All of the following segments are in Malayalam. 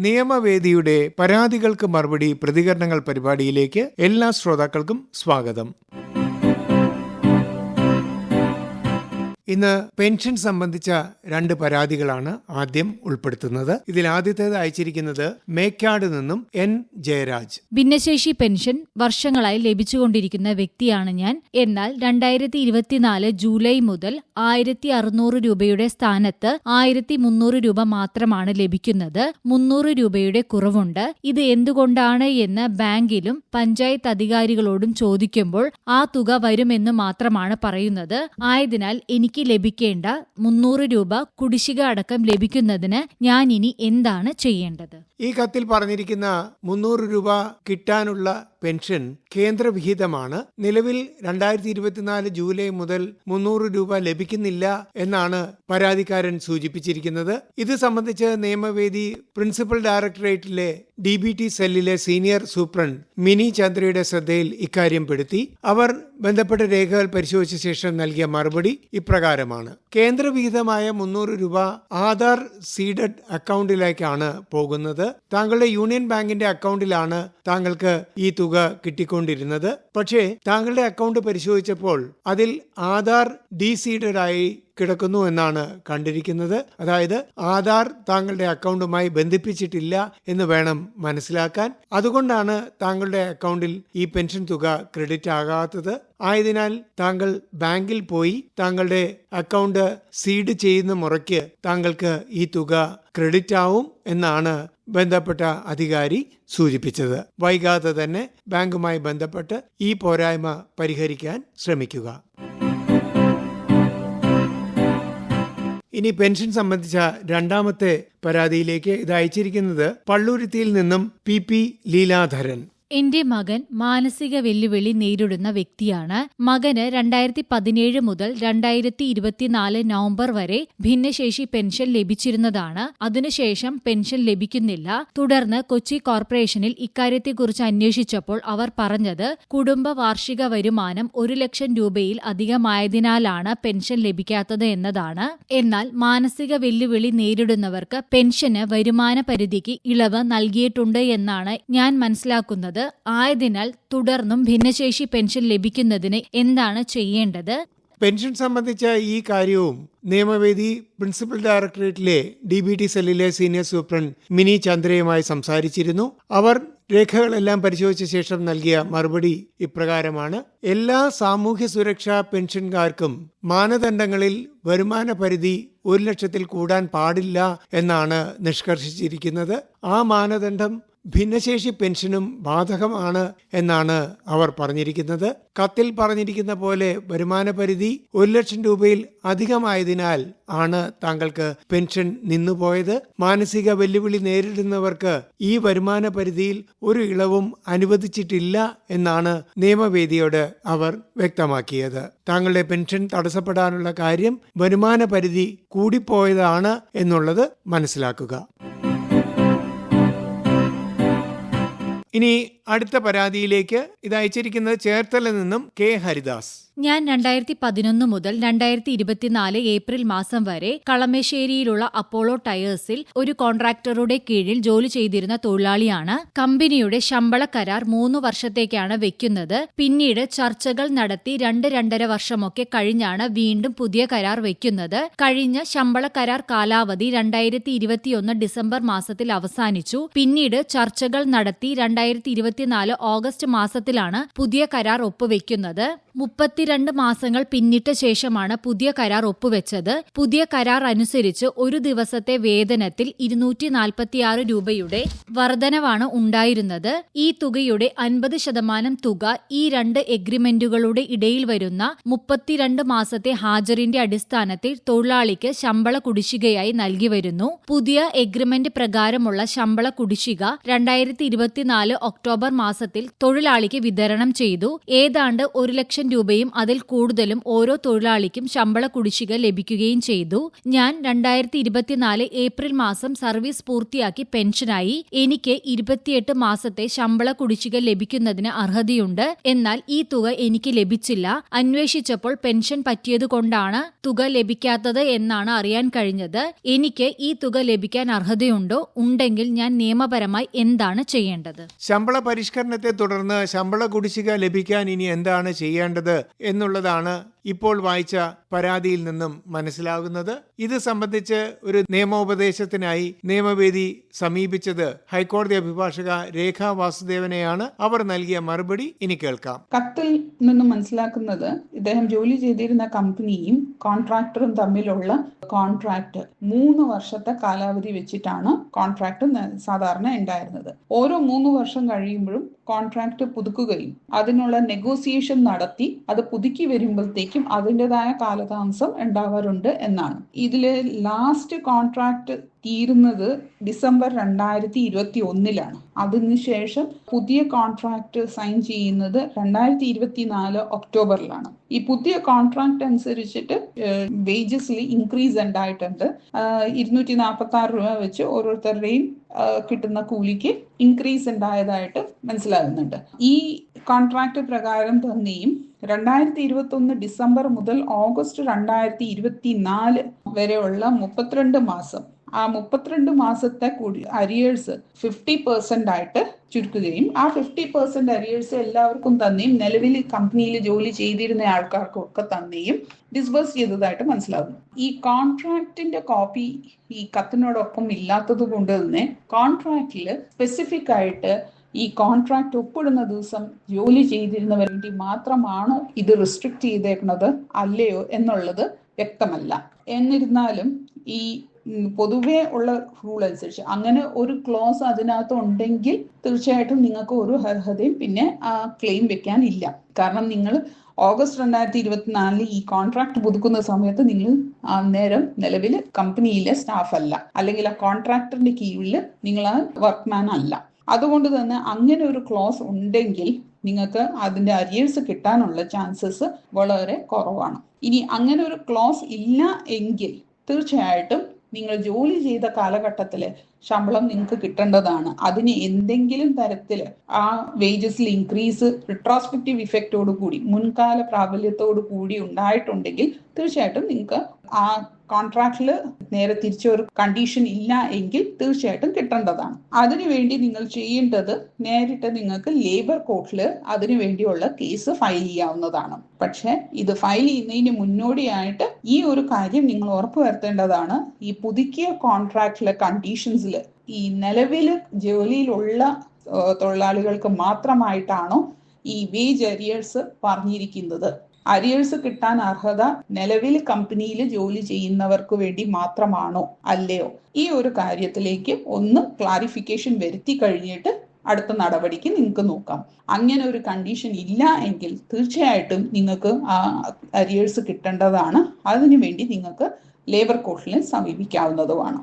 നിയമവേദിയുടെ പരാതികൾക്ക് മറുപടി പ്രതികരണങ്ങൾ പരിപാടിയിലേക്ക് എല്ലാ ശ്രോതാക്കൾക്കും സ്വാഗതം. ഇന്ന് പെൻഷൻ സംബന്ധിച്ച രണ്ട് പരാതികളാണ് ആദ്യം ഉൾപ്പെടുത്തുന്നത്. ഇതിൽ ആദ്യത്തേത് അയച്ചിരിക്കുന്നത് മേക്കാട് നിന്നും എൻ. ജയരാജ്. ഭിന്നശേഷി പെൻഷൻ വർഷങ്ങളായി ലഭിച്ചുകൊണ്ടിരിക്കുന്ന വ്യക്തിയാണ് ഞാൻ. എന്നാൽ രണ്ടായിരത്തി ഇരുപത്തിനാല് ജൂലൈ മുതൽ ആയിരത്തി അറുന്നൂറ് രൂപയുടെ സ്ഥാനത്ത് ആയിരത്തി മുന്നൂറ് രൂപ മാത്രമാണ് ലഭിക്കുന്നത്. മുന്നൂറ് രൂപയുടെ കുറവുണ്ട്. ഇത് എന്തുകൊണ്ടാണ് എന്ന് ബാങ്കിലും പഞ്ചായത്ത് അധികാരികളോടും ചോദിക്കുമ്പോൾ ആ തുക വരുമെന്ന് മാത്രമാണ് പറയുന്നത്. ആയതിനാൽ എനിക്ക് ലഭിക്കേണ്ട മുന്നൂറ് രൂപ കുടിശ്ശിക അടക്കം ലഭിക്കുന്നതിന് ഞാൻ ഇനി എന്താണ് ചെയ്യേണ്ടത്? ഈ കത്തിൽ പറഞ്ഞിരിക്കുന്ന മുന്നൂറ് രൂപ കിട്ടാനുള്ള പെൻഷൻ കേന്ദ്രവിഹിതമാണ്. നിലവിൽ രണ്ടായിരത്തി ഇരുപത്തിനാല് ജൂലൈ മുതൽ മുന്നൂറ് രൂപ ലഭിക്കുന്നില്ല എന്നാണ് പരാതിക്കാരൻ സൂചിപ്പിച്ചിരിക്കുന്നത്. ഇത് സംബന്ധിച്ച് നിയമവേദി പ്രിൻസിപ്പൽ ഡയറക്ടറേറ്റിലെ ഡി ബി ടി സെല്ലിലെ സീനിയർ സൂപ്രണ്ട് മിനി ചന്ദ്രയുടെ ശ്രദ്ധയിൽ ഇക്കാര്യം പെടുത്തി. അവർ ബന്ധപ്പെട്ട രേഖകൾ പരിശോധിച്ച ശേഷം നൽകിയ മറുപടി ഇപ്രകാരമാണ്. കേന്ദ്രവിഹിതമായ മുന്നൂറ് രൂപ ആധാർ സീഡഡ് അക്കൗണ്ടിലേക്കാണ് പോകുന്നത്. താങ്കളുടെ യൂണിയൻ ബാങ്കിന്റെ അക്കൗണ്ടിലാണ് താങ്കൾക്ക് ഈ തുക കിട്ടിക്കൊണ്ടിരുന്നത്. പക്ഷേ താങ്കളുടെ അക്കൗണ്ട് പരിശോധിച്ചപ്പോൾ അതിൽ ആധാർ ഡി സീഡഡ് ആയി കിടക്കുന്നു എന്നാണ് കണ്ടിരിക്കുന്നത്. അതായത് ആധാർ താങ്കളുടെ അക്കൗണ്ടുമായി ബന്ധിപ്പിച്ചിട്ടില്ല എന്ന് വേണം മനസ്സിലാക്കാൻ. അതുകൊണ്ടാണ് താങ്കളുടെ അക്കൗണ്ടിൽ ഈ പെൻഷൻ തുക ക്രെഡിറ്റ് ആകാത്തത്. ആയതിനാൽ താങ്കൾ ബാങ്കിൽ പോയി താങ്കളുടെ അക്കൗണ്ട് സീഡ് ചെയ്യുന്ന മുറയ്ക്ക് താങ്കൾക്ക് ഈ തുക ക്രെഡിറ്റ് ആവും എന്നാണ് ബന്ധപ്പെട്ട അധികാരി സൂചിപ്പിച്ചത്. വൈകാതെ തന്നെ ബാങ്കുമായി ബന്ധപ്പെട്ട് ഈ പോരായ്മ പരിഹരിക്കാൻ ശ്രമിക്കുക. ഇനി പെൻഷൻ സംബന്ധിച്ച രണ്ടാമത്തെ പരാതിയിലേക്ക് ഇത് അയച്ചിരിക്കുന്നത് പള്ളുരുത്തിയിൽ നിന്നും പി പി ലീലാധരൻ. എന്റെ മകൻ മാനസിക വെല്ലുവിളി നേരിടുന്ന വ്യക്തിയാണ്. മകന് രണ്ടായിരത്തി പതിനേഴ് മുതൽ രണ്ടായിരത്തി ഇരുപത്തിനാല് നവംബർ വരെ ഭിന്നശേഷി പെൻഷൻ ലഭിച്ചിരുന്നതാണ്. അതിനുശേഷം പെൻഷൻ ലഭിക്കുന്നില്ല. തുടർന്ന് കൊച്ചി കോർപ്പറേഷനിൽ ഇക്കാര്യത്തെക്കുറിച്ച് അന്വേഷിച്ചപ്പോൾ അവർ പറഞ്ഞത് കുടുംബ വാർഷിക വരുമാനം ഒരു ലക്ഷം രൂപയിൽ അധികമായതിനാലാണ് പെൻഷൻ ലഭിക്കാത്തത് എന്നതാണ്. എന്നാൽ മാനസിക വെല്ലുവിളി നേരിടുന്നവർക്ക് പെൻഷന് വരുമാന പരിധിക്ക് ഇളവ് നൽകിയിട്ടുണ്ട് എന്നാണ് ഞാൻ മനസ്സിലാക്കുന്നത്. ആയതിനാൽ തുടർന്നും ഭിന്നശേഷി പെൻഷൻ ലഭിക്കുന്നതിന് എന്താണ് ചെയ്യേണ്ടത്? പെൻഷൻ സംബന്ധിച്ച ഈ കാര്യവും നിയമവേദി പ്രിൻസിപ്പൽ ഡയറക്ടറേറ്റിലെ ഡി ബി ടി സെല്ലിലെ സീനിയർ സൂപ്രണ്ട് മിനി ചന്ദ്രയുമായി സംസാരിച്ചിരുന്നു. അവർ രേഖകളെല്ലാം പരിശോധിച്ച ശേഷം നൽകിയ മറുപടി ഇപ്രകാരമാണ്. എല്ലാ സാമൂഹ്യ സുരക്ഷാ പെൻഷൻകാർക്കും മാനദണ്ഡങ്ങളിൽ വരുമാന പരിധി ഒരു ലക്ഷത്തിൽ കൂടാൻ പാടില്ല എന്നാണ് നിഷ്കർഷിച്ചിരിക്കുന്നത്. ആ മാനദണ്ഡം ഭിന്നശേഷി പെൻഷനും ബാധകമാണ് എന്നാണ് അവർ പറഞ്ഞിരിക്കുന്നത്. കത്തിൽ പറഞ്ഞിരിക്കുന്ന പോലെ വരുമാന പരിധി ഒരു ലക്ഷം രൂപയിൽ അധികമായതിനാൽ ആണ് താങ്കൾക്ക് പെൻഷൻ നിന്നുപോയത് മാനസിക വെല്ലുവിളി നേരിടുന്നവർക്ക് ഈ വരുമാന പരിധിയിൽ ഒരു ഇളവും അനുവദിച്ചിട്ടില്ല എന്നാണ് നിയമവേദിയോട് അവർ വ്യക്തമാക്കിയത്. താങ്കളുടെ പെൻഷൻ തടസ്സപ്പെടാനുള്ള കാര്യം വരുമാന പരിധി കൂടിപ്പോയതാണ് എന്നുള്ളത് മനസ്സിലാക്കുക. ഇനി അടുത്ത പരാതിയിലേക്ക് ഇത് അയച്ചിരിക്കുന്നത് ചേർത്തലിൽ നിന്നും കെ ഹരിദാസ്. ഞാൻ രണ്ടായിരത്തി പതിനൊന്ന് മുതൽ രണ്ടായിരത്തി ഇരുപത്തിനാല് ഏപ്രിൽ മാസം വരെ കളമശ്ശേരിയിലുള്ള അപ്പോളോ ടയേഴ്സിൽ ഒരു കോൺട്രാക്ടറുടെ കീഴിൽ ജോലി ചെയ്തിരുന്ന തൊഴിലാളിയാണ് കമ്പനിയുടെ ശമ്പള കരാർ മൂന്ന് വർഷത്തേക്കാണ് വെക്കുന്നത്. പിന്നീട് ചർച്ചകൾ നടത്തി രണ്ട് രണ്ടര വർഷമൊക്കെ കഴിഞ്ഞാണ് വീണ്ടും പുതിയ കരാർ വെക്കുന്നത്. കഴിഞ്ഞ ശമ്പള കരാർ കാലാവധി രണ്ടായിരത്തി ഡിസംബർ മാസത്തിൽ അവസാനിച്ചു. പിന്നീട് ചർച്ചകൾ നടത്തി രണ്ടായിരത്തി ഇരുപത്തിനാല് ഓഗസ്റ്റ് മാസത്തിലാണ് പുതിയ കരാർ ഒപ്പുവെക്കുന്നത്. മുപ്പത്തിരണ്ട് മാസങ്ങൾ പിന്നിട്ട ശേഷമാണ് പുതിയ കരാർ ഒപ്പുവെച്ചത്. പുതിയ കരാർ അനുസരിച്ച് ഒരു ദിവസത്തെ വേതനത്തിൽ ഇരുന്നൂറ്റി നാൽപ്പത്തിയാറ് രൂപയുടെ വർധനവാണ് ഉണ്ടായിരുന്നത്. ഈ തുകയുടെ അൻപത് ശതമാനം തുക ഈ രണ്ട് എഗ്രിമെന്റുകളുടെ ഇടയിൽ വരുന്ന മുപ്പത്തിരണ്ട് മാസത്തെ ഹാജറിന്റെ അടിസ്ഥാനത്തിൽ തൊഴിലാളിക്ക് ശമ്പള കുടിശ്ശികയായി നൽകി വരുന്നു. പുതിയ എഗ്രിമെന്റ് പ്രകാരമുള്ള ശമ്പള കുടിശ്ശിക രണ്ടായിരത്തി ഇരുപത്തിനാല് ഒക്ടോബർ മാസത്തിൽ തൊഴിലാളിക്ക് വിതരണം ചെയ്തു. ഏതാണ്ട് ഒരു ലക്ഷം രൂപയും അതിൽ കൂടുതലും ഓരോ തൊഴിലാളിക്കും ശമ്പള കുടിശ്ശിക ലഭിക്കുകയും ചെയ്തു. ഞാൻ രണ്ടായിരത്തി ഇരുപത്തിനാല് ഏപ്രിൽ മാസം സർവീസ് പൂർത്തിയാക്കി പെൻഷനായി. എനിക്ക് ഇരുപത്തിയെട്ട് മാസത്തെ ശമ്പള കുടിശ്ശിക ലഭിക്കുന്നതിന് അർഹതയുണ്ട്. എന്നാൽ ഈ തുക എനിക്ക് ലഭിച്ചില്ല. അന്വേഷിച്ചപ്പോൾ പെൻഷൻ പറ്റിയതുകൊണ്ടാണ് തുക ലഭിക്കാത്തത് എന്നാണ് അറിയാൻ കഴിഞ്ഞത്. എനിക്ക് ഈ തുക ലഭിക്കാൻ അർഹതയുണ്ടോ? ഉണ്ടെങ്കിൽ ഞാൻ നിയമപരമായി എന്താണ് ചെയ്യേണ്ടത്? ശമ്പള പരിഷ്കരണത്തെ തുടർന്ന് ശമ്പള കുടിശ്ശിക ലഭിക്കാൻ ഇനി എന്താണ് ചെയ്യേണ്ടത് എന്നുള്ളതാണ് ഇപ്പോൾ വായിച്ച പരാതിയിൽ നിന്നും മനസ്സിലാകുന്നത് ഇത് സംബന്ധിച്ച് ഒരു നിയമോപദേശത്തിനായി നിയമവേദി സമീപിച്ചത് ഹൈക്കോടതി അഭിഭാഷക രേഖ വാസുദേവനെയാണ്. അവർ നൽകിയ മറുപടി ഇനി കേൾക്കാം. കത്തിൽ നിന്നും മനസ്സിലാക്കുന്നത് ഇദ്ദേഹം ജോലി ചെയ്തിരുന്ന കമ്പനിയും കോൺട്രാക്ടറും തമ്മിലുള്ള കോൺട്രാക്ട് മൂന്ന് വർഷത്തെ കാലാവധി വെച്ചിട്ടാണ് കോൺട്രാക്ട് സാധാരണ ഉണ്ടായിരുന്നത്. ഓരോ മൂന്ന് വർഷം കഴിയുമ്പോഴും കോൺട്രാക്ട് പുതുക്കുകയും അതിനുള്ള നെഗോസിയേഷൻ നടത്തി അത് പുതുക്കി വരുമ്പോഴത്തേക്കും അതിന്റെതായ കാലതാമസം ഉണ്ടാവാറുണ്ട് എന്നാണ്. ഇതിലെ ലാസ്റ്റ് കോൺട്രാക്ട് തീരുന്നത് ഡിസംബർ രണ്ടായിരത്തി ഇരുപത്തി ഒന്നിലാണ് അതിനുശേഷം പുതിയ കോൺട്രാക്ട് സൈൻ ചെയ്യുന്നത് രണ്ടായിരത്തി ഇരുപത്തിനാല് ഒക്ടോബറിലാണ്. ഈ പുതിയ കോൺട്രാക്ട് അനുസരിച്ചിട്ട് വേജസിൽ ഇൻക്രീസ് ഉണ്ടായിട്ടുണ്ട്. ഇരുന്നൂറ്റി നാൽപ്പത്തി ആറ് രൂപ വെച്ച് ഓരോരുത്തരുടെയും കിട്ടുന്ന കൂലിക്ക് ഇൻക്രീസ് ഉണ്ടായതായിട്ട് മനസ്സിലാകുന്നുണ്ട്. ഈ കോൺട്രാക്ട് പ്രകാരം തന്നെയും രണ്ടായിരത്തി ഇരുപത്തി ഒന്ന് ഡിസംബർ മുതൽ ഓഗസ്റ്റ് രണ്ടായിരത്തി ഇരുപത്തി നാല് വരെയുള്ള മുപ്പത്തിരണ്ട് മാസം ആ മുപ്പത്തിരണ്ട് മാസത്തെ കൂടി അരിയേഴ്സ് ഫിഫ്റ്റി പെർസെന്റ് ആയിട്ട് ചുരുക്കുകയും ആ ഫിഫ്റ്റി പെർസെന്റ് അരിയേഴ്സ് എല്ലാവർക്കും തന്നെയും നിലവിൽ കമ്പനിയിൽ ജോലി ചെയ്തിരുന്ന ആൾക്കാർക്കും ഒക്കെ തന്നെയും ഡിസ്ബേഴ്സ് ചെയ്തതായിട്ട് മനസ്സിലാകുന്നു. ഈ കോൺട്രാക്റ്റിന്റെ കോപ്പി ഈ കത്തിനോടൊപ്പം ഇല്ലാത്തത് കൊണ്ട് തന്നെ കോൺട്രാക്റ്റിൽ സ്പെസിഫിക് ആയിട്ട് ഈ കോൺട്രാക്ട് ഒപ്പിടുന്ന ദിവസം ജോലി ചെയ്തിരുന്നവർ വേണ്ടി മാത്രമാണോ ഇത് റിസ്ട്രിക്ട് ചെയ്തേക്കുന്നത് അല്ലയോ എന്നുള്ളത് വ്യക്തമല്ല. എന്നിരുന്നാലും ഈ പൊതുവേ ഉള്ള റൂൾ അനുസരിച്ച്. അങ്ങനെ ഒരു ക്ലോസ് അതിനകത്ത് ഉണ്ടെങ്കിൽ തീർച്ചയായിട്ടും നിങ്ങൾക്ക് ഒരു അർഹതയും പിന്നെ ആ ക്ലെയിം വെക്കാനില്ല കാരണം നിങ്ങൾ ഓഗസ്റ്റ് രണ്ടായിരത്തി ഇരുപത്തിനാലിൽ ഈ കോൺട്രാക്ട് പുതുക്കുന്ന സമയത്ത് നിങ്ങൾ അന്നേരം നിലവിൽ കമ്പനിയിലെ സ്റ്റാഫ് അല്ല. അല്ലെങ്കിൽ ആ കോൺട്രാക്ടറിന്റെ കീഴിൽ നിങ്ങൾ ആ വർക്ക്മാൻ അല്ല. അതുകൊണ്ട് തന്നെ അങ്ങനെ ഒരു ക്ലോസ് ഉണ്ടെങ്കിൽ നിങ്ങൾക്ക് അതിന്റെ അരിയേഴ്സ് കിട്ടാനുള്ള ചാൻസസ് വളരെ കുറവാണ്. ഇനി അങ്ങനെ ഒരു ക്ലോസ് ഇല്ല എങ്കിൽ തീർച്ചയായിട്ടും നിങ്ങൾ ജോലി ചെയ്ത കാലഘട്ടത്തിൽ ശമ്പളം നിങ്ങൾക്ക് കിട്ടേണ്ടതാണ്. അതിന് എന്തെങ്കിലും തരത്തിൽ ആ വേജസിൽ ഇൻക്രീസ് റിട്രോസ്പെക്റ്റീവ് ഇഫക്റ്റോട് കൂടി മുൻകാല പ്രാബല്യത്തോട് കൂടി ഉണ്ടായിട്ടുണ്ടെങ്കിൽ തീർച്ചയായിട്ടും നിങ്ങൾക്ക് ആ കോൺട്രാക്റ്റിൽ നേരെ തിരിച്ച ഒരു കണ്ടീഷൻ ഇല്ല എങ്കിൽ തീർച്ചയായിട്ടും കിട്ടേണ്ടതാണ്. അതിനുവേണ്ടി നിങ്ങൾ ചെയ്യേണ്ടത് നേരിട്ട് നിങ്ങൾക്ക് ലേബർ കോർട്ടിൽ അതിനുവേണ്ടിയുള്ള കേസ് ഫയൽ ചെയ്യാവുന്നതാണ്. പക്ഷേ ഇത് ഫയൽ ചെയ്യുന്നതിന് മുന്നോടിയായിട്ട് ഈ ഒരു കാര്യം നിങ്ങൾ ഉറപ്പുവരുത്തേണ്ടതാണ് ഈ പുതുക്കിയ കോൺട്രാക്റ്റിലെ കണ്ടീഷൻസിൽ ഈ നിലവിൽ ജോലിയിലുള്ള തൊഴിലാളികൾക്ക് മാത്രമായിട്ടാണോ ഈ വേജ് അരിയേഴ്സ് പറഞ്ഞിരിക്കുന്നത്? അരിയേഴ്സ് കിട്ടാൻ അർഹത നിലവിൽ കമ്പനിയിൽ ജോലി ചെയ്യുന്നവർക്ക് വേണ്ടി മാത്രമാണോ അല്ലയോ? ഈ ഒരു കാര്യത്തിലേക്ക് ഒന്ന് ക്ലാരിഫിക്കേഷൻ വരുത്തി കഴിഞ്ഞിട്ട് അടുത്ത നടപടിക്ക് നിങ്ങൾക്ക് നോക്കാം. അങ്ങനെ ഒരു കണ്ടീഷൻ ഇല്ല എങ്കിൽ തീർച്ചയായിട്ടും നിങ്ങൾക്ക് ആ അരിയേഴ്സ് കിട്ടേണ്ടതാണ്. അതിനുവേണ്ടി നിങ്ങൾക്ക് ലേബർ കോർട്ടിനെ സമീപിക്കാവുന്നതുമാണ്.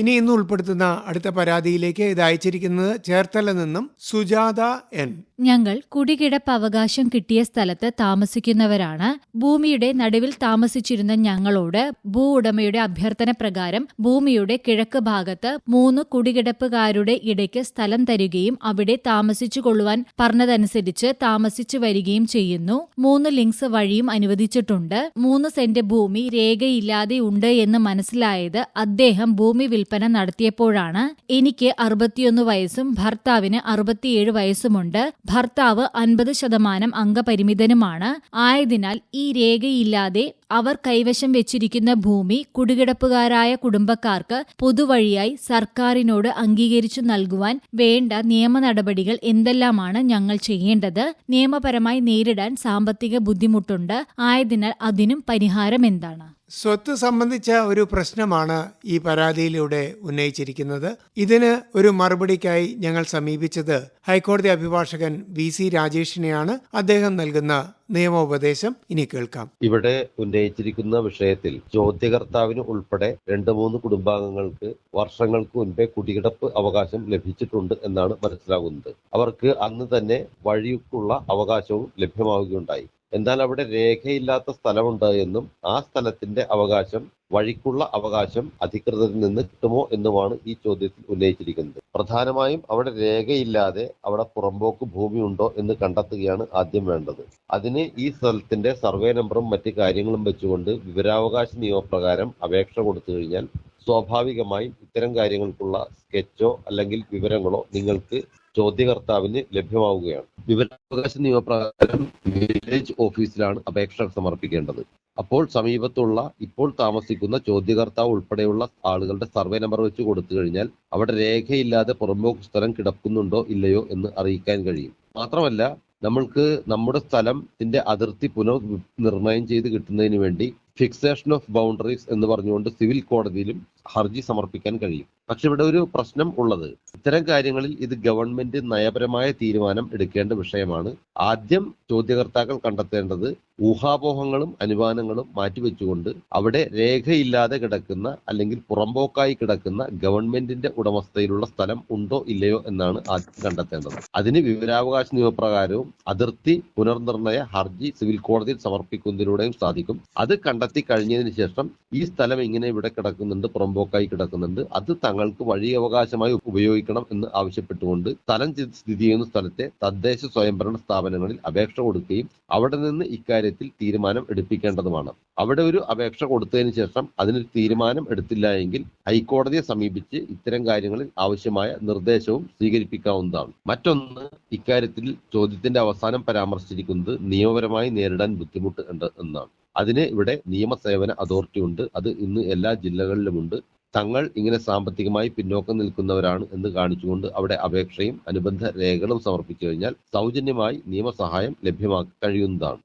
ഇനി ഇന്ന് ഉൾപ്പെടുത്തുന്ന അടുത്ത പരാതിയിലേക്ക് ഇത് അയച്ചിരിക്കുന്നത് ചേർത്തല നിന്നും സുജാത എൻ. ഞങ്ങൾ കുടികിടപ്പ് അവകാശം കിട്ടിയ സ്ഥലത്ത് താമസിക്കുന്നവരാണ്. ഭൂമിയുടെ നടുവിൽ താമസിച്ചിരുന്ന ഞങ്ങളോട് ഭൂ ഉടമയുടെ അഭ്യർത്ഥന പ്രകാരം ഭൂമിയുടെ കിഴക്ക് ഭാഗത്ത് മൂന്ന് കുടികിടപ്പുകാരുടെ ഇടയ്ക്ക് സ്ഥലം തരികയും അവിടെ താമസിച്ചു കൊള്ളുവാൻ പറഞ്ഞതനുസരിച്ച് താമസിച്ചു വരികയും ചെയ്യുന്നു. മൂന്ന് ലിങ്ക്സ് വഴിയും അനുവദിച്ചിട്ടുണ്ട്. മൂന്ന് സെന്റ് ഭൂമി രേഖയില്ലാതെ ഉണ്ട് എന്ന് മനസ്സിലായത് അദ്ദേഹം ഭൂമി വിൽപ്പന നടത്തിയപ്പോഴാണ് എനിക്ക് അറുപത്തിയൊന്ന് വയസ്സും ഭർത്താവിന് അറുപത്തിയേഴ് വയസ്സുമുണ്ട്. ഭർത്താവ് അൻപത് ശതമാനം അംഗപരിമിതനുമാണ്. ആയതിനാൽ ഈ രേഖയില്ലാതെ അവർ കൈവശം വെച്ചിരിക്കുന്ന ഭൂമി കുടികിടപ്പുകാരായ കുടുംബക്കാർക്ക് പൊതുവഴിയായി സർക്കാരിനോട് അംഗീകരിച്ചു നൽകുവാൻ വേണ്ട നിയമ നടപടികൾ എന്തെല്ലാമാണ് ഞങ്ങൾ ചെയ്യേണ്ടത്? നിയമപരമായി നേരിടാൻ സാമ്പത്തിക ബുദ്ധിമുട്ടുണ്ട്. ആയതിനാൽ അതിനും പരിഹാരം എന്താണ്? സ്വത്ത് സംബന്ധിച്ച ഒരു പ്രശ്നമാണ് ഈ പരാതിയിലൂടെ ഉന്നയിച്ചിരിക്കുന്നത്. ഇതിന് ഒരു മറുപടിക്കായി ഞങ്ങൾ സമീപിച്ചത് ഹൈക്കോടതി അഭിഭാഷകൻ വി സി രാജേഷിനെയാണ്. അദ്ദേഹം നൽകുന്ന നിയമോപദേശം ഇനി കേൾക്കാം. ഇവിടെ ഉന്നയിച്ചിരിക്കുന്ന വിഷയത്തിൽ ചോദ്യകർത്താവിന് ഉൾപ്പെടെ രണ്ട് മൂന്ന് കുടുംബാംഗങ്ങൾക്ക് വർഷങ്ങൾക്ക് മുൻപേ കുടികിടപ്പ് അവകാശം ലഭിച്ചിട്ടുണ്ട് എന്നാണ് മനസ്സിലാകുന്നത്. അവർക്ക് അന്ന് തന്നെ വഴിക്കുള്ള അവകാശവും ലഭ്യമാവുകയുണ്ടായി. എന്നാൽ അവിടെ രേഖയില്ലാത്ത സ്ഥലമുണ്ട് എന്നും ആ സ്ഥലത്തിന്റെ അവകാശം വഴിക്കുള്ള അവകാശം അധികൃതരിൽ നിന്ന് കിട്ടുമോ എന്നുമാണ് ഈ ചോദ്യത്തിൽ ഉന്നയിച്ചിരിക്കുന്നത്. പ്രധാനമായും അവിടെ രേഖയില്ലാതെ അവിടെ പുറമ്പോക്ക് ഉണ്ടോ എന്ന് കണ്ടെത്തുകയാണ് ആദ്യം വേണ്ടത്. അതിന് ഈ സ്ഥലത്തിന്റെ സർവേ നമ്പറും മറ്റു കാര്യങ്ങളും വെച്ചുകൊണ്ട് വിവരാവകാശ നിയമപ്രകാരം അപേക്ഷ കൊടുത്തു കഴിഞ്ഞാൽ സ്വാഭാവികമായും ഇത്തരം കാര്യങ്ങൾക്കുള്ള സ്കെച്ചോ അല്ലെങ്കിൽ വിവരങ്ങളോ നിങ്ങൾക്ക് ചോദ്യകർത്താവിന് ലഭ്യമാവുകയാണ്. വിവരാവകാശ നിയമപ്രകാരം വില്ലേജ് ഓഫീസിലാണ് അപേക്ഷ സമർപ്പിക്കേണ്ടത്. അപ്പോൾ സമീപത്തുള്ള ഇപ്പോൾ താമസിക്കുന്ന ചോദ്യകർത്താവ് ഉൾപ്പെടെയുള്ള ആളുകളുടെ സർവേ നമ്പർ വെച്ച് കൊടുത്തു കഴിഞ്ഞാൽ അവിടെ രേഖയില്ലാതെ പുറമ്പോക്ക് സ്ഥലം കിടക്കുന്നുണ്ടോ ഇല്ലയോ എന്ന് അറിയിക്കാൻ കഴിയും. മാത്രമല്ല നമ്മൾക്ക് നമ്മുടെ സ്ഥലത്തിന്റെ അതിർത്തി പുനർ നിർണയം ചെയ്ത് കിട്ടുന്നതിന് വേണ്ടി ഫിക്സേഷൻ ഓഫ് ബൗണ്ടറീസ് എന്ന് പറഞ്ഞുകൊണ്ട് സിവിൽ കോടതിയിലും ഹർജി സമർപ്പിക്കാൻ കഴിയും. പക്ഷെ ഇവിടെ ഒരു പ്രശ്നം ഉള്ളത്. ഇത്തരം കാര്യങ്ങളിൽ ഇത് ഗവൺമെന്റ് നയപരമായ തീരുമാനം എടുക്കേണ്ട വിഷയമാണ്. ആദ്യം ചോദ്യകർത്താക്കൾ കണ്ടെത്തേണ്ടത് ഊഹാപോഹങ്ങളും അനുമാനങ്ങളും മാറ്റിവെച്ചുകൊണ്ട് അവിടെ രേഖയില്ലാതെ കിടക്കുന്ന അല്ലെങ്കിൽ പുറമ്പോക്കായി കിടക്കുന്ന ഗവൺമെന്റിന്റെ ഉടമസ്ഥയിലുള്ള സ്ഥലം ഉണ്ടോ ഇല്ലയോ എന്നാണ് ആദ്യം കണ്ടെത്തേണ്ടത്. അതിന് വിവരാവകാശ നിയമപ്രകാരവും അതിർത്തി പുനർനിർണയ ഹർജി സിവിൽ കോടതിയിൽ സമർപ്പിക്കുന്നതിലൂടെയും സാധിക്കും. അത് കണ്ടെത്തി കഴിഞ്ഞതിന് ശേഷം ഈ സ്ഥലം ഇങ്ങനെ ഇവിടെ കിടക്കുന്നുണ്ട് പുറമ്പോക്കായി കിടക്കുന്നുണ്ട്. അത് തങ്ങൾക്ക് വഴി അവകാശമായി ഉപയോഗിക്കണം എന്ന് ആവശ്യപ്പെട്ടുകൊണ്ട് സ്ഥലം സ്ഥിതി ചെയ്യുന്ന സ്ഥലത്തെ തദ്ദേശ സ്വയംഭരണ സ്ഥാപനങ്ങളിൽ അപേക്ഷ കൊടുക്കുകയും അവിടെ നിന്ന് ഇക്കാര്യത്തിൽ തീരുമാനം എടുപ്പിക്കേണ്ടതുമാണ്. അവിടെ ഒരു അപേക്ഷ കൊടുത്തതിന് ശേഷം അതിനൊരു തീരുമാനം എടുത്തില്ല എങ്കിൽ ഹൈക്കോടതിയെ സമീപിച്ച് ഇത്തരം കാര്യങ്ങളിൽ ആവശ്യമായ നിർദ്ദേശവും സ്വീകരിപ്പിക്കാവുന്നതാണ്. മറ്റൊന്ന് ഇക്കാര്യത്തിൽ ചോദ്യത്തിന്റെ അവസാനം പരാമർശിച്ചിരിക്കുന്നത് നിയമപരമായി നേരിടാൻ ബുദ്ധിമുട്ട് ഉണ്ട് എന്നാണ്. അതിന് ഇവിടെ നിയമസേവന അതോറിറ്റി ഉണ്ട്. അത് ഇന്ന് എല്ലാ ജില്ലകളിലുമുണ്ട് തങ്ങൾ ഇങ്ങനെ സാമ്പത്തികമായി പിന്നോക്കം നിൽക്കുന്നവരാണ് എന്ന് കാണിച്ചുകൊണ്ട് അവിടെ അപേക്ഷയും അനുബന്ധ രേഖകളും സമർപ്പിച്ചു കഴിഞ്ഞാൽ സൗജന്യമായി നിയമസഹായം ലഭ്യമാക്കി കഴിയുന്നതാണ്.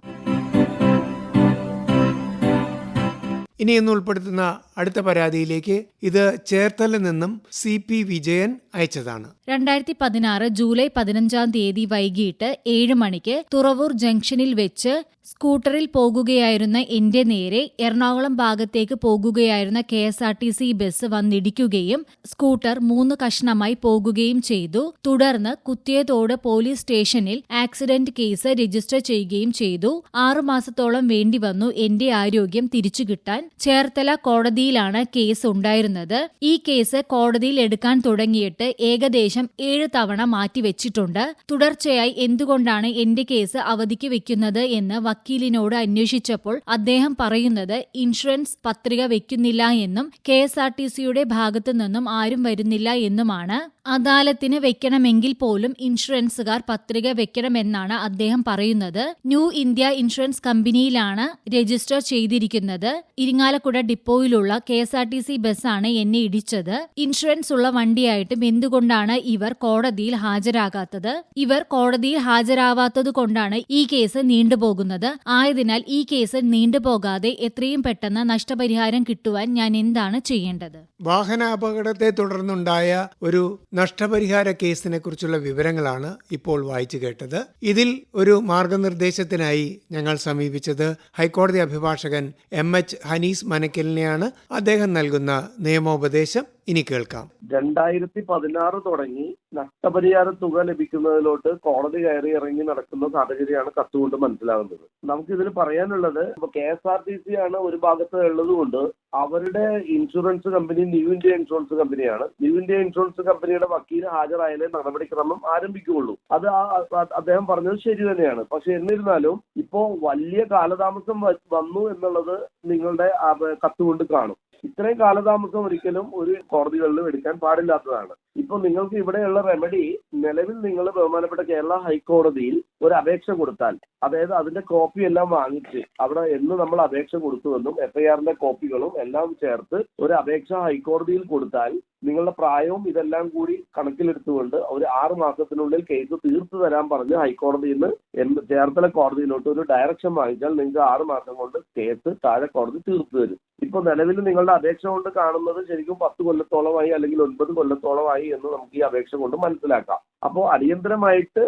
ഇനി ഇന്ന് ഉൾപ്പെടുത്തുന്ന അടുത്ത പരാതിയിലേക്ക് ഇത് ചേർത്തലിൽ നിന്നും സി പി വിജയൻ അയച്ചതാണ്. രണ്ടായിരത്തി പതിനാറ് ജൂലൈ പതിനഞ്ചാം തീയതി വൈകിട്ട് ഏഴ് മണിക്ക് തുറവൂർ ജംഗ്ഷനിൽ വെച്ച് സ്കൂട്ടറിൽ പോകുകയായിരുന്ന എന്റെ നേരെ എറണാകുളം ഭാഗത്തേക്ക് പോകുകയായിരുന്ന K S R T C bus വന്നിടിക്കുകയും scooter മൂന്ന് കഷ്ണമായി പോകുകയും ചെയ്തു. തുടർന്ന് കുത്തിയതോട് പോലീസ് സ്റ്റേഷനിൽ ആക്സിഡന്റ് കേസ് രജിസ്റ്റർ ചെയ്യുകയും ചെയ്തു. ആറുമാസത്തോളം വേണ്ടിവന്നു എന്റെ ആരോഗ്യം തിരിച്ചു കിട്ടാൻ ചേർത്തല കോടതിയിലാണ് കേസ് ഉണ്ടായിരുന്നത്. ഈ കേസ് കോടതിയിൽ എടുക്കാൻ തുടങ്ങിയിട്ട് ഏകദേശം ഏഴ് തവണ മാറ്റിവെച്ചിട്ടുണ്ട്. തുടർച്ചയായി എന്തുകൊണ്ടാണ് എന്റെ കേസ് അവധിക്ക് വെക്കുന്നത് എന്ന് വക്കീലിനോട് അന്വേഷിച്ചപ്പോൾ അദ്ദേഹം പറയുന്നത് ഇൻഷുറൻസ് പത്രിക വെക്കുന്നില്ല എന്നും കെ എസ് ആർ ടി സിയുടെ ഭാഗത്തു നിന്നും ആരും വരുന്നില്ല എന്നുമാണ്. അദാലത്തിന് വെക്കണമെങ്കിൽ പോലും ഇൻഷുറൻസുകാർ പത്രിക വെക്കണമെന്നാണ് അദ്ദേഹം പറയുന്നത്. ന്യൂ ഇന്ത്യ ഇൻഷുറൻസ് കമ്പനിയിലാണ് രജിസ്റ്റർ ചെയ്തിരിക്കുന്നത്. Irinjalakuda ഡിപ്പോയിലുള്ള K S R T C ബസ്സാണ് എന്നെ ഇടിച്ചത്. ഇൻഷുറൻസ് ഉള്ള വണ്ടിയായിട്ടും എന്തുകൊണ്ടാണ് ഇവർ കോടതിയിൽ ഹാജരാകാത്തത്? ഇവർ കോടതിയിൽ ഹാജരാവാത്തത് കൊണ്ടാണ് ഈ കേസ് നീണ്ടുപോകുന്നത്. ആയതിനാൽ ഈ കേസ് നീണ്ടുപോകാതെ എത്രയും പെട്ടെന്ന് നഷ്ടപരിഹാരം കിട്ടുവാൻ ഞാൻ എന്താണ് ചെയ്യേണ്ടത്? വാഹനാപകടത്തെ തുടർന്നുണ്ടായ ഒരു നഷ്ടപരിഹാര കേസിനെ കുറിച്ചുള്ള വിവരങ്ങളാണ് ഇപ്പോൾ വായിച്ചു കേട്ടത്. ഇതിൽ ഒരു മാർഗനിർദ്ദേശത്തിനായി ഞങ്ങൾ സമീപിച്ചത് ഹൈക്കോടതി അഭിഭാഷകൻ എം എച്ച് ഹനീസ് മനക്കലിനെയാണ്. അദ്ദേഹം നൽകുന്ന നിയമോപദേശം ഇനി കേൾക്കാം. രണ്ടായിരത്തി പതിനാറ് തുടങ്ങി നഷ്ടപരിഹാര തുക ലഭിക്കുന്നതിലോട്ട് കോടതി കയറി ഇറങ്ങി നടക്കുന്ന സാഹചര്യമാണ് കത്തുകൊണ്ട് മനസ്സിലാകുന്നത്. നമുക്ക് ഇതിൽ പറയാനുള്ളത് ഇപ്പൊ K S R T C ആണ് ഒരു ഭാഗത്ത് ഉള്ളത് കൊണ്ട് അവരുടെ insurance company new India insurance കമ്പനിയാണ്. ന്യൂ ഇന്ത്യ ഇൻഷുറൻസ് കമ്പനിയുടെ വക്കീൽ ഹാജരായാലേ നടപടിക്രമം ആരംഭിക്കുകയുള്ളൂ. അത് അദ്ദേഹം പറഞ്ഞത് ശരി തന്നെയാണ്. പക്ഷെ എന്നിരുന്നാലും ഇപ്പോ വലിയ കാലതാമസം വന്നു എന്നുള്ളത് നിങ്ങളുടെ കത്തുകൊണ്ട് കാണും. ഇത്രയും കാലതാമസം ഒരിക്കലും ഒരു കോടതികളിലും എടുക്കാൻ പാടില്ലാത്തതാണ്. ഇപ്പൊ നിങ്ങൾക്ക് ഇവിടെയുള്ള റെമഡി നിലവിൽ നിങ്ങൾ ബഹുമാനപ്പെട്ട കേരള ഹൈക്കോടതിയിൽ ഒരു അപേക്ഷ കൊടുത്താൽ അതായത് അതിന്റെ കോപ്പി എല്ലാം വാങ്ങിച്ച് അവിടെ എന്ന് നമ്മൾ അപേക്ഷ കൊടുത്തുവെന്നും എഫ്ഐആറിന്റെ കോപ്പികളും എല്ലാം ചേർത്ത് ഒരു അപേക്ഷ ഹൈക്കോടതിയിൽ കൊടുത്താൽ നിങ്ങളുടെ പ്രായവും ഇതെല്ലാം കൂടി കണക്കിലെടുത്തുകൊണ്ട് ഒരു ആറ് മാസത്തിനുള്ളിൽ കേസ് തീർത്തു തരാൻ പറഞ്ഞ് ഹൈക്കോടതിയിൽ നിന്ന് ചേർത്തല കോടതിയിലോട്ട് ഒരു ഡയറക്ഷൻ വാങ്ങിച്ചാൽ നിങ്ങൾക്ക് ആറ് മാസം കൊണ്ട് കേസ് താഴെ കോടതി തീർത്തു തരും. ഇപ്പൊ നിലവിൽ നിങ്ങളുടെ അപേക്ഷ കൊണ്ട് കാണുന്നത് ശരിക്കും പത്ത് കൊല്ലത്തോളമായി അല്ലെങ്കിൽ ഒൻപത് കൊല്ലത്തോളമായി എന്ന് നമുക്ക് ഈ അപേക്ഷ കൊണ്ട് മനസ്സിലാക്കാം. അപ്പോൾ അടിയന്തരമായിട്ട്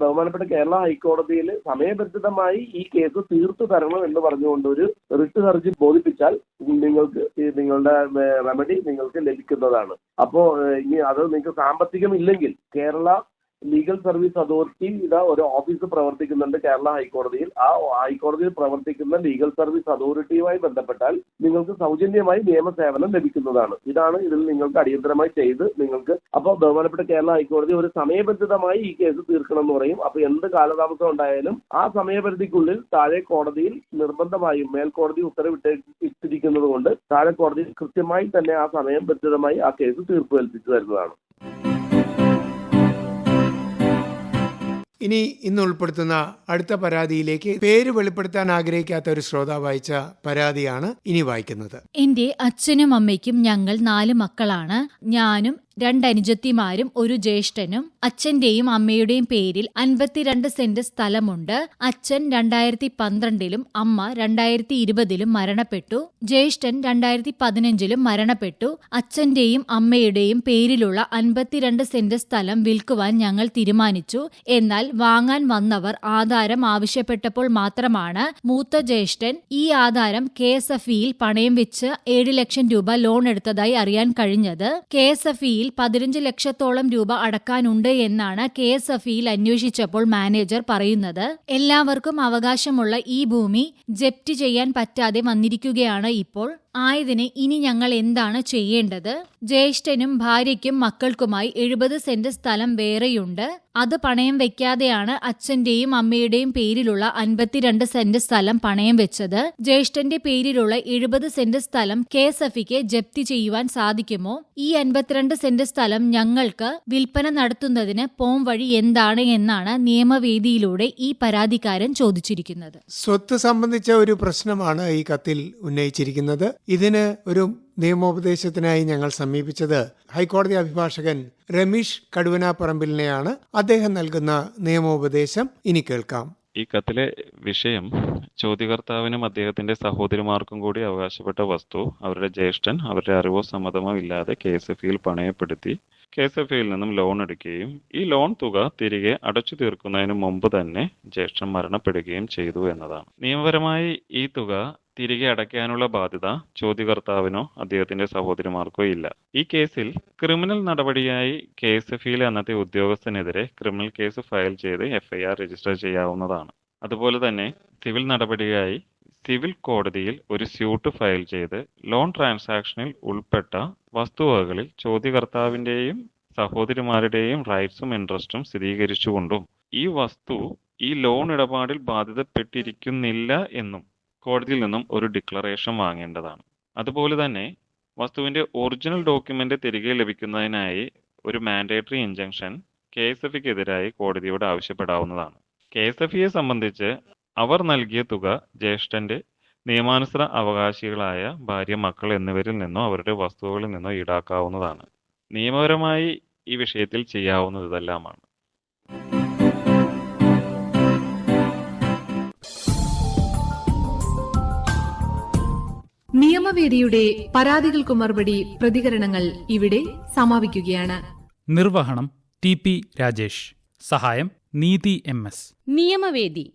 ബഹുമാനപ്പെട്ട കേരള ഹൈക്കോടതിയിൽ സമയബന്ധിതമായി ഈ കേസ് തീർത്തു തരണം എന്ന് പറഞ്ഞുകൊണ്ട് ഒരു റിട്ട് ഹർജി ബോധിപ്പിച്ചാൽ നിങ്ങൾക്ക് നിങ്ങളുടെ റെമഡി നിങ്ങൾക്ക് ലഭിക്കുന്നതാണ്. അപ്പോ ഇനി അത് നിങ്ങൾക്ക് സാമ്പത്തികം ഇല്ലെങ്കിൽ കേരള ലീഗൽ സർവീസ് അതോറിറ്റി ഇതാ ഒരു ഓഫീസ് പ്രവർത്തിക്കുന്നുണ്ട് കേരള ഹൈക്കോടതിയിൽ. ആ ഹൈക്കോടതിയിൽ പ്രവർത്തിക്കുന്ന ലീഗൽ സർവീസ് അതോറിറ്റിയുമായി ബന്ധപ്പെട്ടാൽ നിങ്ങൾക്ക് സൗജന്യമായി നിയമസേവനം ലഭിക്കുന്നതാണ്. ഇതാണ് ഇതിൽ നിങ്ങൾക്ക് അടിയന്തരമായി ചെയ്ത് നിങ്ങൾക്ക് അപ്പോൾ ബഹുമാനപ്പെട്ട കേരള ഹൈക്കോടതി ഒരു സമയബന്ധിതമായി ഈ കേസ് തീർക്കണം എന്ന് പറയും. അപ്പൊ എന്ത് കാലതാമസം ഉണ്ടായാലും ആ സമയപരിധിക്കുള്ളിൽ താഴെ കോടതിയിൽ നിർബന്ധമായും മേൽക്കോടതി ഉത്തരവിട്ട് ഇട്ടിരിക്കുന്നത് കൊണ്ട് താഴെ കോടതി കൃത്യമായി തന്നെ ആ സമയബന്ധിതമായി ആ കേസ് തീർപ്പ് കൽപ്പിച്ചു തരുന്നതാണ്. ഇനി ഇന്ന് ഉൾപ്പെടുത്തുന്ന അടുത്ത പരാതിയിലേക്ക് പേര് വെളിപ്പെടുത്താൻ ആഗ്രഹിക്കാത്ത ഒരു ശ്രോതാവ് വായിച്ച പരാതിയാണ് ഇനി വായിക്കുന്നത്. എന്റെ അച്ഛനും അമ്മയ്ക്കും ഞങ്ങൾ നാല് മക്കളാണ്. ഞാനും രണ്ടനുജത്തിമാരും ഒരു ജ്യേഷ്ഠനും അച്ഛന്റെയും അമ്മയുടെയും പേരിൽ അൻപത്തിരണ്ട് സെന്റ് സ്ഥലമുണ്ട്. അച്ഛൻ രണ്ടായിരത്തി പന്ത്രണ്ടിലും അമ്മ രണ്ടായിരത്തി ഇരുപതിലും മരണപ്പെട്ടു. ജ്യേഷ്ഠൻ രണ്ടായിരത്തി പതിനഞ്ചിലും മരണപ്പെട്ടു. അച്ഛന്റെയും അമ്മയുടെയും പേരിലുള്ള അൻപത്തിരണ്ട് സെന്റ് സ്ഥലം വിൽക്കുവാൻ ഞങ്ങൾ തീരുമാനിച്ചു. എന്നാൽ വാങ്ങാൻ വന്നവർ ആധാരം ആവശ്യപ്പെട്ടപ്പോൾ മാത്രമാണ് മൂത്ത ജ്യേഷ്ഠൻ ഈ ആധാരം കെ എസ് എഫ് ഇയിൽ പണയം വെച്ച് ഏഴ് ലക്ഷം രൂപ ലോൺ എടുത്തതായി അറിയാൻ കഴിഞ്ഞത്. കെ എസ് എഫ് ഇയിൽ പതിനഞ്ച് ലക്ഷത്തോളം രൂപ അടക്കാനുണ്ട് എന്നാണ് കെ എസ് എഫ് ഇയിൽ അന്വേഷിച്ചപ്പോൾ മാനേജർ പറയുന്നത്. എല്ലാവർക്കും അവകാശമുള്ള ഈ ഭൂമി ജപ്തി ചെയ്യാൻ പറ്റാതെ വന്നിരിക്കുകയാണ് ഇപ്പോൾ. ആയതിന് ഇനി ഞങ്ങൾ എന്താണ് ചെയ്യേണ്ടത്? ജ്യേഷ്ഠനും ഭാര്യയ്ക്കും മക്കൾക്കുമായി എഴുപത് സെന്റ് സ്ഥലം വേറെയുണ്ട്. അത് പണയം വെക്കാതെയാണ് അച്ഛന്റെയും അമ്മയുടെയും പേരിലുള്ള അൻപത്തിരണ്ട് സെന്റ് സ്ഥലം പണയം വെച്ചത്. ജ്യേഷ്ഠന്റെ പേരിലുള്ള എഴുപത് സെന്റ് സ്ഥലം കെ എസ് എഫിക്ക് ജപ്തി ചെയ്യുവാൻ സാധിക്കുമോ? ഈ അൻപത്തിരണ്ട് സെന്റ് സ്ഥലം ഞങ്ങൾക്ക് വിൽപ്പന നടത്തുന്നതിന് പോം വഴി എന്താണ് എന്നാണ് നിയമവേദിയിലൂടെ ഈ പരാതിക്കാരൻ ചോദിച്ചിരിക്കുന്നത്. സ്വത്ത് സംബന്ധിച്ച ഒരു പ്രശ്നമാണ് ഈ കത്തിൽ ഉന്നയിച്ചിരിക്കുന്നത്. ഇതിന് ഒരു നിയമോപദേശത്തിനായി ഞങ്ങൾ സമീപിച്ചത് ഹൈക്കോടതി അഭിഭാഷകൻ രമീഷ് കടുവനാപ്പറമ്പിലിനെയാണ്. അദ്ദേഹം നൽകുന്ന നിയമോപദേശം ഇനി കേൾക്കാം. ഈ കത്തിലെ വിഷയം ചോദ്യകർത്താവിനും അദ്ദേഹത്തിന്റെ സഹോദരിമാർക്കും കൂടി അവകാശപ്പെട്ട വസ്തു. അവരുടെ ജ്യേഷ്ഠൻ അവരുടെ അറിവോ സമ്മതമോ ഇല്ലാതെ കെ എസ് എഫ് ഇയിൽ പണയപ്പെടുത്തി. കെ എസ് എഫ് ഇയിൽ നിന്നും ലോൺ എടുക്കുകയും ഈ ലോൺ തുക തിരികെ അടച്ചു തീർക്കുന്നതിന് മുമ്പ് തന്നെ ജ്യേഷ്ഠൻ മരണപ്പെടുകയും ചെയ്തു എന്നതാണ്. നിയമപരമായി ഈ തുക തിരികെ അടയ്ക്കാനുള്ള ബാധ്യത ചോദ്യകർത്താവിനോ അദ്ദേഹത്തിന്റെ സഹോദരിമാർക്കോ ഇല്ല. ഈ കേസിൽ ക്രിമിനൽ നടപടിയായി കെ എസ് എഫ് ഇയിലെ അന്നത്തെ ഉദ്യോഗസ്ഥനെതിരെ ക്രിമിനൽ കേസ് ഫയൽ ചെയ്ത് എഫ്ഐആർ രജിസ്റ്റർ ചെയ്യാവുന്നതാണ്. അതുപോലെ തന്നെ സിവിൽ നടപടിയായി സിവിൽ കോടതിയിൽ ഒരു സ്യൂട്ട് ഫയൽ ചെയ്ത് ലോൺ ട്രാൻസാക്ഷനിൽ ഉൾപ്പെട്ട വസ്തുവകകളിൽ ചോദ്യകർത്താവിന്റെയും സഹോദരിമാരുടെയും റൈറ്റ്സും ഇൻട്രസ്റ്റും സ്ഥിരീകരിച്ചുകൊണ്ടും ഈ വസ്തു ഈ ലോൺ ഇടപാടിൽ ബാധിതപ്പെട്ടിരിക്കുന്നില്ല എന്നും കോടതിയിൽ നിന്നും ഒരു ഡിക്ലറേഷൻ വാങ്ങേണ്ടതാണ്. അതുപോലെ തന്നെ വസ്തുവിന്റെ ഒറിജിനൽ ഡോക്യുമെന്റ് തിരികെ ലഭിക്കുന്നതിനായി ഒരു മാൻഡേറ്ററി ഇൻജങ്ഷൻ കെ എസ് എഫിക്കെതിരായി കോടതിയോട് ആവശ്യപ്പെടാവുന്നതാണ്. കെ എസ് എഫ് ഇയെ സംബന്ധിച്ച് അവർ നൽകിയ തുക ജ്യേഷ്ഠന്റെ നിയമാനുസൃത അവകാശികളായ ഭാര്യ മക്കൾ എന്നിവരിൽ നിന്നോ അവരുടെ വസ്തുവകളിൽ നിന്നോ ഈടാക്കാവുന്നതാണ്. നിയമപരമായി ഈ വിഷയത്തിൽ ചെയ്യാവുന്നത് ഇതെല്ലാമാണ്. നിയമവേദിയുടെ പരാതികൾക്ക് മറുപടി പ്രതികരണങ്ങൾ ഇവിടെ സമാപിക്കുകയാണ്. നിർവഹണം ടി പി രാജേഷ്. സഹായം നീതി എം എസ്. നിയമവേദി